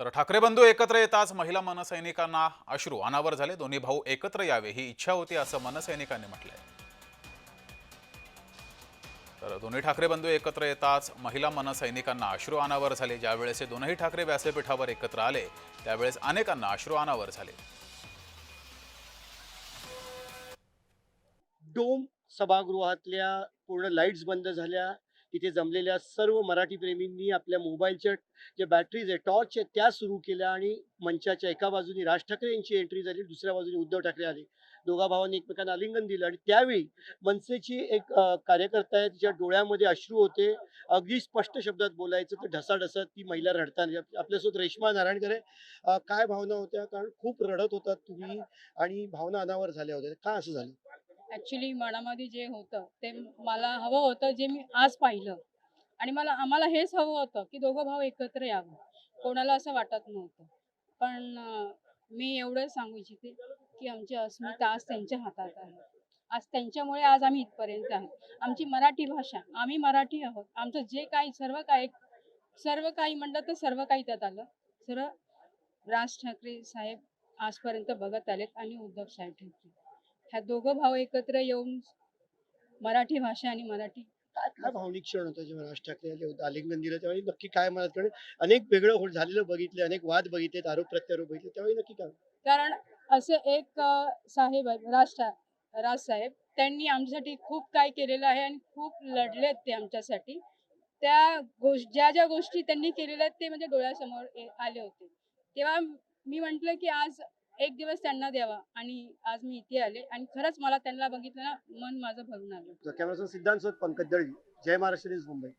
तर ठाकरे बंधू एकत्र येताच महिला मनसैनिकांना अश्रू अनावर झाले. दोन्ही भाऊ एकत्र यावे ही इच्छा होती असं मनसैनिकांनी म्हटलंय. तर दोन्ही ठाकरे बंधू एकत्र येताच महिला मनसैनिकांना अश्रू अनावर झाले. ज्यावेळेस हे दोनही ठाकरे व्यासपीठावर एकत्र आले त्यावेळेस अनेकांना अश्रू अनावर झाले. डोम सभागृहातल्या पूर्ण लाईट्स बंद झाल्या. तिथे जमलेल्या सर्व मराठी प्रेमींनी आपल्या मोबाईलच्या ज्या बॅटरीज आहे टॉर्च आहेत त्या सुरू केल्या आणि मंचाच्या एका बाजूनी राज ठाकरे यांची एंट्री झाली दुसऱ्या बाजूनी उद्धव ठाकरे आले. दोघा भावांनी एकमेकांना आलिंगन दिलं आणि त्यावेळी मनसेची एक कार्यकर्ता आहे तिच्या डोळ्यामध्ये अश्रू होते. अगदी स्पष्ट शब्दात बोलायचं तर ढसाढसा ती महिला रडताना आपल्यासोबत रेश्मा नारायणकर काय भावना होत्या? कारण खूप रडत होतात तुम्ही आणि भावना अनावर झाल्या होत्या. का असं झालं? ॲक्च्युली मनामध्ये जे होतं ते मला हवं होतं जे मी आज पाहिलं. आणि मला आम्हाला हेच हवं होतं की दोघं भाऊ एकत्र यावं. कोणाला असं वाटत नव्हतं. पण मी एवढं सांगू इच्छिते की आमची अस्मिता आज त्यांच्या हातात आहे. आज त्यांच्यामुळे आज आम्ही इथपर्यंत आहोत. आमची मराठी भाषा आम्ही मराठी आहोत. आमचं जे काही सर्व काही सर्व काही म्हणलं तर सर्व काही त्यात आलं. सर्व राज ठाकरे साहेब आजपर्यंत बघत आलेत आणि उद्धव साहेब ठाकरे. ह्या दोघं भाऊ एकत्र येऊन मराठी भाषा आणि मराठी. काय काय भावनिक क्षण होता जेव्हा राज ठाकरे आले होते? आलिंगन दिलं त्यावेळी नक्की काय मनात कारण अनेक वेगळं हो- झालेलं बघितले अनेक वाद बघितलेत आरोप प्रत्यारोप बघितले त्यावेळी नक्की काय? कारण असे एक साहेब राज राज साहेब. त्यांनी आमच्यासाठी खूप काय केलेलं आहे आणि खूप लढलेत ते आमच्यासाठी. त्या गोष्ट ज्या ज्या गोष्टी त्यांनी केलेल्या आहेत ते म्हणजे डोळ्यासमोर आले होते. तेव्हा मी म्हंटल की आज एक दिवस त्यांना द्यावा आणि आज मी इथे आले आणि खरंच मला त्यांना बघितलं ना मन माझं भरून आलं. Camera Siddhant Pankaj Dali Jai Maharashtra news Mumbai.